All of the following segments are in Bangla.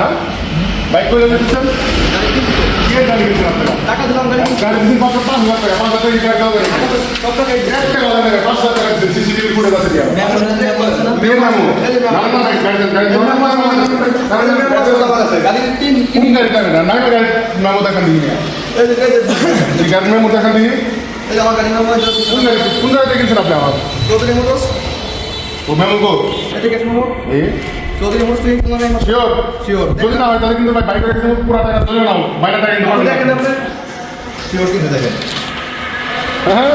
হ্যাঁ? বাইক করে দিচ্ছেন আপনারা টাকা দিলাম গাড়ি পাঁচ পাঁচ হাজার টাকা পাঁচ হাজার টাকা সব টাকা এক টাকা লাগে পাঁচ হাজার টাকা সিসিটিভি আছে দিয়া। মেয়ে মামু। গাড়ির আমার গাড়ির নাম কোন আপনি আমার ও মেমো গো চৌধুরী মোটরস তোমার শিওর শিওর যদি না হয় তাহলে কিন্তু ভাই পুরো টাকা চলে নাও। বাইরে টাকা কিন্তু দেখেন আপনি। শিওর কিন্তু দেখেন। হ্যাঁ,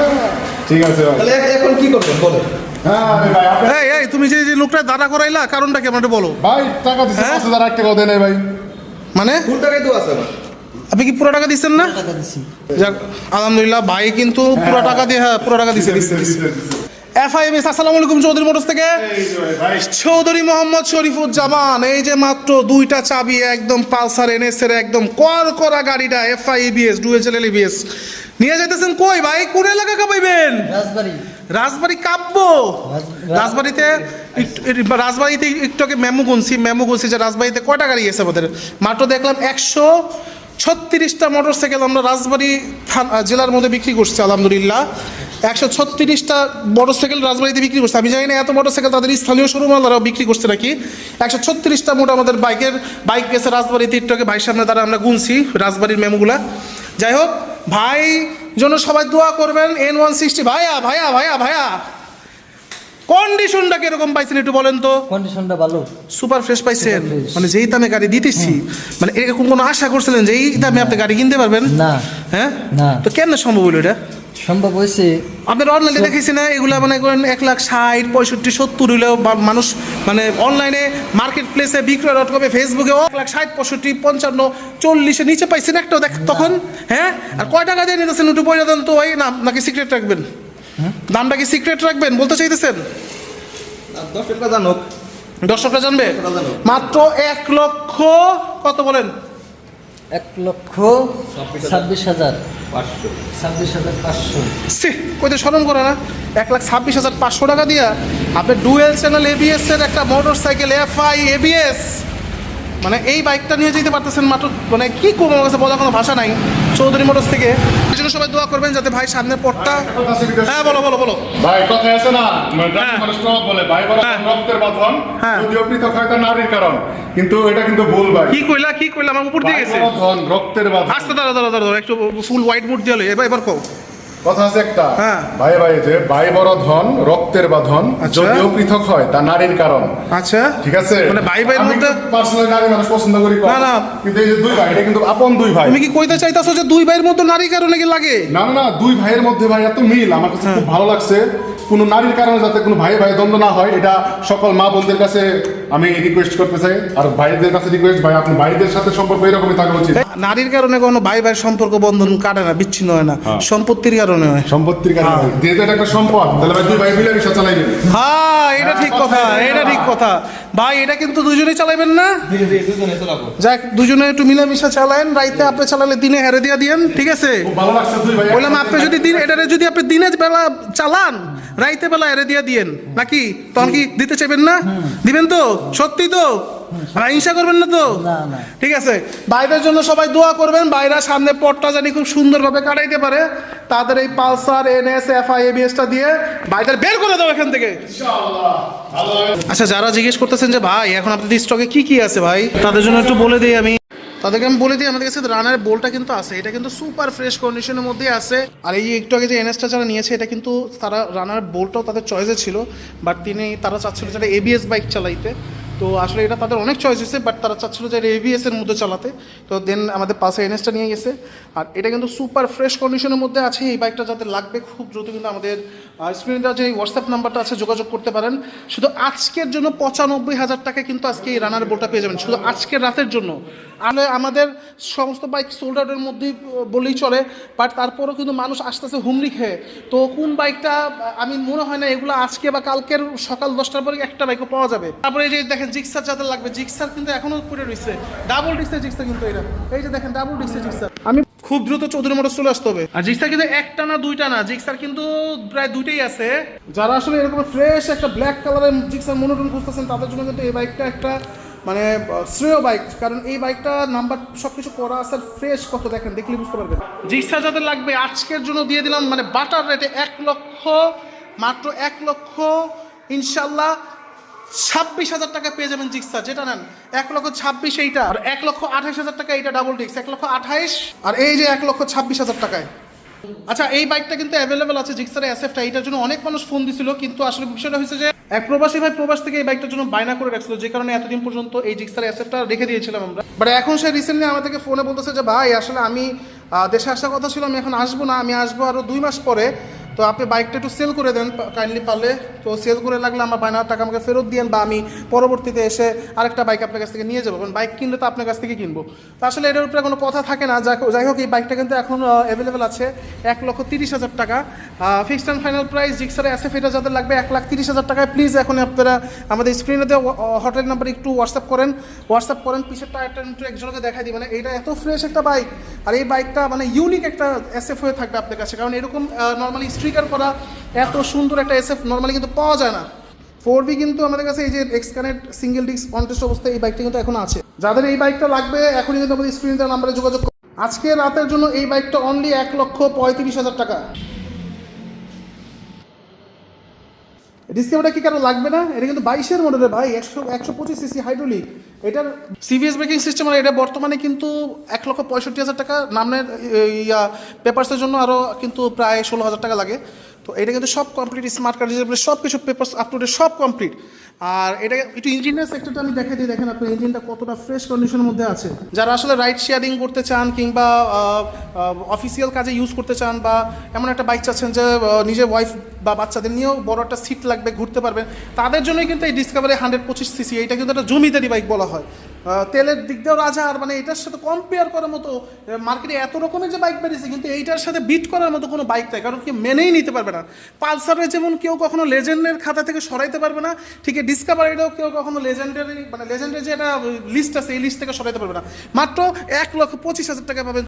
ঠিক আছে ভাই। তাহলে এখন কি করবেন? বলেন। হ্যাঁ আমি ভাই আপনি এই এই তুমি যে যে লোকটা দাঁড়া করাইলা কারণটা কি আমাকে বলো? ভাই টাকা হ্যাঁ? পাঁচ হাজার এক টাকাও দেয় নাই ভাই। মানে? ফুল টাকাই তো আছে আপনি কি পুরো টাকা দিচ্ছেন না? যাক আলহামদুলিল্লাহ ভাই কিন্তু পুরো টাকা দিয়ে হ্যাঁ পুরো টাকা দিচ্ছে এফআইএমএস আসসালামু আলাইকুম চৌধুরী মোটরস থেকে। চৌধুরী মোহাম্মদ শরীফুজ্জামান এই যে মাত্র দুইটা চাবি একদম পালসার এনএস এর একদম কর করা গাড়িটা FI ABS dual channel ABS. নিয়ে যাইতেছেন কই ভাই? কোন এলাকা কাপাইবেন? রাজবাড়ি। রাজবাড়ি কাব্য রাজবাড়িতে রাজবাড়িতে একটু আগে মেমো গুনছি মেমো গুনছি যে রাজবাড়িতে কয়টা গাড়ি গেছে আমাদের? মাত্র দেখলাম একশো ছত্রিশটা মোটর সাইকেল আমরা রাজবাড়ি জেলার মধ্যে বিক্রি করছি আলহামদুলিল্লাহ। একশো ছত্রিশটা মোটর সাইকেল রাজবাড়িতে বিক্রি করছে। আমি জানি না এত মোটর সাইকেল তাদের স্থানীয় শোরুমওয়ালারাও বিক্রি করছে নাকি। একশো ছত্রিশটা মোট আমাদের বাইকের বাইক গেছে রাজবাড়ি আগে ভাইয়ের সামনে দ্বারা আমরা গুনছি রাজবাড়ির মেমোগুলা। যাই হোক ভাই জন্য সবাই দোয়া করবেন এন ওয়ান সিক্সটি ভাইয়া ভাইয়া ভাইয়া ভাইয়া। কন্ডিশনটা কীরকম পাইছেন একটু বলেন তো? কন্ডিশনটা ভালো। সুপার ফ্রেশ পাইছেন। মানে যেই দামে গাড়ি দিতেছি মানে এরকম কোনো আশা করছিলেন যে এই দামে আপনি গাড়ি কিনতে পারবেন? না। হ্যাঁ? না। তো কেন সম্ভব হলো এটা? সম্ভব হয়েছে। আপনার অনলাইনে দেখেছি না এগুলা মানে করেন এক লাখ ষাট পঁয়ষট্টি সত্তর হইলেও মানুষ মানে অনলাইনে মার্কেট প্লেসে বিক্রয় ডট কমে ফেসবুকে এক লাখ ষাট পঁয়ষট্টি পঞ্চান্ন চল্লিশে নিচে পাইছেন একটাও দেখ তখন হ্যাঁ? আর কয় টাকা দিয়ে নিতেছেন একটু পয়সা দেন তো ওই না নাকি সিক্রেট রাখবেন? দামটা কি সিক্রেট রাখবেন? বলতে চাইতেছেন? টাকা জানুক। দর্শকরা দর্শকরা জানবে। মাত্র এক লক্ষ কত বলেন? এক লক্ষ ছাব্বিশ হাজার পাঁচশো। ছাব্বিশ হাজার পাঁচশো। সি কইতে শরম করে না। এক লাখ ছাব্বিশ হাজার পাঁচশো টাকা দিয়া আপনি ডুয়েল চ্যানেল এবিএস এর একটা মোটর সাইকেল এফআই এবিএস মানে এই বাইকটা নিয়ে যেতে পারতেছেন মাত্র মানে কি করব আমার কাছে বলার কোনো ভাষা নাই চৌধুরী মোটরস থেকে এই জন্য সবাই দোয়া করবেন যাতে ভাই সামনের পথটা কথা আছে বিদেশে। হ্যাঁ বলো বলো বলো ভাই কথা আছে না মানে হ্যাঁ। মানুষ বলে ভাই বড় হ্যাঁ। রক্তের বাঁধন হ্যাঁ। যদিও পৃথক হয় তা নারীর কারণ কিন্তু এটা কিন্তু ভুল ভাই কি কইলা কি কইলা আমার উপর দিয়ে গেছে রক্তের বাঁধন আস্তে দাঁড়া দাঁড়া দাঁড়া একটু ফুল হোয়াইট মুড দিয়ে এবার এবার কো কথা আছে একটা। হ্যাঁ। ভাই ভাই যে ভাই বড় ধন রক্তের বাঁধন আচ্ছা। যদিও পৃথক হয় তা নারীর কারণ। আচ্ছা। ঠিক আছে? মানে ভাই ভাইয়ের মধ্যে পার্সোনালি নারী মানুষ পছন্দ করি না, না। কিন্তু এই যে দুই ভাই এটা কিন্তু আপন দুই ভাই। তুমি কি কইতে চাইতাছো যে দুই ভাইয়ের মধ্যে নারী কারণে কি লাগে? না না না দুই ভাইয়ের মধ্যে ভাই এত মিল। আমার কাছে হ্যাঁ। খুব ভালো লাগছে। কোনো নারীর কারণে যাতে কোনো ভাই ভাই দ্বন্দ্ব না হয় এটা সকল মা বোনদের কাছে আমি রিকোয়েস্ট করতে চাই আর ভাইদের কাছে রিকোয়েস্ট ভাই আপনি ভাইদের সাথে সম্পর্ক এরকমই থাকা উচিত। নারীর কারণে কোনো ভাই ভাই সম্পর্ক বন্ধন কাটে না বিচ্ছিন্ন হয় না। হ্যাঁ। সম্পত্তির কারণে হয়। সম্পত্তির কারণে হ্যাঁ। যেহেতু এটা একটা সম্পদ তাহলে ভাই দুই ভাই মিলে বিষয় চালাইবে। হ্যাঁ এটা ঠিক কথা এটা ঠিক কথা। ভাই এটা কিন্তু দুজনেই চালাইবেন না? যাক দুজনে একটু মিলামিশা চালায়েন রাইতে আপনি চালালে দিনে হেরে দিয়া দিয়েন ঠিক আছে? খুব ভালো লাগছে দুই ভাই বললাম আপনি যদি দিন এটা যদি আপনি দিনের বেলা চালান রাইতে বেলা হেরে দিয়া দিয়েন। নাকি? তখন কি দিতে চাইবেন না? দিবেন তো? সত্যি তো? আর হিংসা করবেন না তো। ঠিক আছে। বাইরের জন্য সবাই দোয়া করবেন। বাইরা সামনে পথটা জানি খুব সুন্দরভাবে কাটাইতে পারে। তাদের এই পালসার এনএস এফআই এবিএসটা দিয়ে বাইরের বের করে দাও এখান থেকে। আচ্ছা যারা জিজ্ঞেস করতেছেন যে ভাই এখন আপনাদের স্টকে কি কি আছে ভাই? তাদের জন্য একটু বলে দিই আমি। তাদেরকে আমি বলে দিই, আমাদের কাছে রানার বোলটা কিন্তু আছে। এটা কিন্তু সুপার ফ্রেশ কন্ডিশনের মধ্যে আছে। আর এই একটু আগে যে এনএসটা যারা নিয়েছে, এটা কিন্তু তারা রানার বোলটাও তাদের চয়েসে ছিল। বাট তিনি, তারা চাচ্ছিল যারা এবিএস বাইক চালাইতে। তো আসলে এটা তাদের অনেক চয়েস হয়েছে বাট তারা চাচ্ছিল যে এবিএস এর মধ্যে চালাতে। তো দেন আমাদের পাশে এনএসটা নিয়ে গেছে। আর এটা কিন্তু সুপার ফ্রেশ কন্ডিশনের মধ্যে আছে, এই বাইকটা যাদের লাগবে খুব দ্রুত কিন্তু আমাদের স্ক্রিনে যে হোয়াটসঅ্যাপ নাম্বারটা আছে, যোগাযোগ করতে পারেন। শুধু আজকের জন্য পঁচানব্বই হাজার টাকা কিন্তু আজকে এই রানার বোলটা পেয়ে যাবেন। শুধু আজকের রাতের জন্য। আসলে আমাদের সমস্ত বাইক সোল্ড আউটের মধ্যেই বললেই চলে বাট তারপরেও কিন্তু মানুষ আস্তে আস্তে হুমড়ি খেয়ে। তো কোন বাইকটা আমি মনে হয় না এগুলো আজকে বা কালকের সকাল দশটার পরে একটা বাইকও পাওয়া যাবে। তারপরে এই যে দেখেন জিক্সার যাদের লাগবে জিক্সার কিন্তু এখনও পড়ে রয়েছে। ডাবল ডিক্সের জিক্সার কিন্তু এটা। এই যে দেখেন ডাবল ডিক্সের জিক্সার আমি খুব দ্রুত চৌধুরী মোটর চলে আসতে হবে। আর জিক্সার কিন্তু একটা না দুইটা না জিক্সার কিন্তু প্রায় দুইটাই আছে। যারা আসলে এরকম ফ্রেশ একটা ব্ল্যাক কালারের জিক্সার মনোটন খুঁজতেছেন তাদের জন্য কিন্তু এই বাইকটা একটা মানে শ্রেয় বাইক কারণ এই বাইকটা নাম্বার সব কিছু করা আছে ফ্রেশ কত দেখেন দেখলে বুঝতে পারবেন। জিক্সা যাদের লাগবে আজকের জন্য দিয়ে দিলাম মানে বাটার রেটে এক লক্ষ মাত্র এক লক্ষ ইনশাল্লাহ ছাব্বিশ হাজার টাকা পেয়ে যাবেন জিক্সা যেটা নেন, এক লক্ষ ছাব্বিশ এইটা, আর এক লক্ষ আঠাইশ হাজার টাকা এইটা ডাবল ডিক্স এক লক্ষ আঠাইশ আর এই যে এক লক্ষ ছাব্বিশ হাজার টাকায়। আচ্ছা এই বাইকটা কিন্তু অ্যাভেলেবেল আছে জিক্সার এসএফটা এটার জন্য অনেক মানুষ ফোন দিছিল, কিন্তু আসলে বিষয়টা হয়েছে যে, এক প্রবাসী ভাই প্রবাস থেকে এই বাইকটার জন্য বায়না করে রাখছিল, যে কারণে এতদিন পর্যন্ত এই জিক্সার এসএফটা রেখে দিয়েছিলাম আমরা। বাট এখন সে রিসেন্টলি আমাদেরকে ফোনে বলতেছে যে, ভাই, আসলে আমি দেশে আসার কথা ছিল, আমি এখন আসব না, আমি আসব আরও দুই মাস পরে। তো আপনি বাইকটা একটু সেল করে দেন কাইন্ডলি পারলে। তো সেল করে লাগলে আমার বায়নার টাকা আমাকে ফেরত দিয়েন বা আমি পরবর্তীতে এসে আরেকটা বাইক আপনার কাছ থেকে নিয়ে যাব। কারণ বাইক কিনলে তো আপনার কাছ থেকে কিনবো। তো আসলে এটার উপরে কোনো কথা থাকে না। যাই হোক- এই বাইকটা কিন্তু এখন অ্যাভেলেবেল আছে এক লক্ষ তিরিশ হাজার টাকা। ফিক্সড অ্যান্ড ফাইনাল প্রাইস জিক্সারে এসএফ এটা যাদের লাগবে এক লাখ তিরিশ হাজার টাকায় প্লিজ এখন আপনারা আমাদের স্ক্রিনে দেওয়া হটলাইন নাম্বার একটু হোয়াটসঅ্যাপ করেন। হোয়াটসঅ্যাপ করেন, পিছের টায়ারটা একটু একজনকে দেখাই দিই। মানে এটা এত ফ্রেশ একটা বাইক আর এই বাইকটা মানে ইউনিক একটা এসএফ হয়ে থাকবে আপনার কাছে। কারণ এরকম নর্মালি স্ট্রিকার করা এত সুন্দর একটা এসএফ নর্মালি কিন্তু পাওয়া যায় না। ফোর বি কিন্তু আমাদের কাছে এই যে এক্স কানেক্ট সিঙ্গেল ডিস্ক কন্টেস্ট অবস্থায় এই বাইকটা কিন্তু এখন আছে। যাদের এই বাইকটা লাগবে, এখনই কিন্তু আমাদের স্ক্রিনে দেওয়া নাম্বারে যোগাযোগ। আজকে রাতের জন্য এই বাইকটা অনলি এক লক্ষ পঁয়ত্রিশ হাজার টাকা। ডিসকাভারটা কি কারও লাগবে না? এটা কিন্তু বাইশের মডেলের ভাই, একশো একশো পঁচিশ সিসি হাইড্রোলিক এটার সিভিএস ব্রেকিং সিস্টেম এটা বর্তমানে কিন্তু এক লক্ষ পঁয়ষট্টি হাজার টাকা। নামের ইয়া পেপার্সের জন্য আরও কিন্তু প্রায় ষোলো হাজার টাকা লাগে। তো এটা কিন্তু সব কমপ্লিট স্মার্ট কার্ড হিসেবে সব কিছু টু ডেট সব কমপ্লিট আর এটা একটু ইঞ্জিনের সেক্টরটা আমি দেখাই দিই, দেখেন আপনার ইঞ্জিনটা কতটা ফ্রেশ কন্ডিশনের মধ্যে আছে। যারা আসলে রাইড শেয়ারিং করতে চান কিংবা অফিসিয়াল কাজে ইউজ করতে চান বা এমন একটা বাইক চাচ্ছেন যে নিজের ওয়াইফ বা বাচ্চাদের নিয়েও বড় একটা সিট লাগবে, ঘুরতে পারবেন, তাদের জন্যই কিন্তু এই ডিসকাভারি হান্ড্রেড পঁচিশ সিসি এইটা কিন্তু একটা জমিদারি বাইক বলা হয়। তেলের দিক দিয়েও রাজা, আর মানে এটার সাথে কম্পেয়ার করার মতো মার্কেটে এত রকমের যে বাইক বেরিয়েছে, কিন্তু এইটার সাথে বিট করার মতো কোনো বাইক নাই, কারণ কি মেনেই নিতে পারবে না। পালসারে যেমন কেউ কখনো লেজেন্ডের খাতা থেকে সরাইতে পারবে না, ঠিক ডিসকাভারিটাও কেউ কখনো লেজেন্ডারি মানে লেজেন্ডের যে একটা লিস্ট আছে, এই লিস্ট থেকে সরাইতে পারবে না। মাত্র এক লক্ষ পঁচিশ হাজার টাকা পাবেন।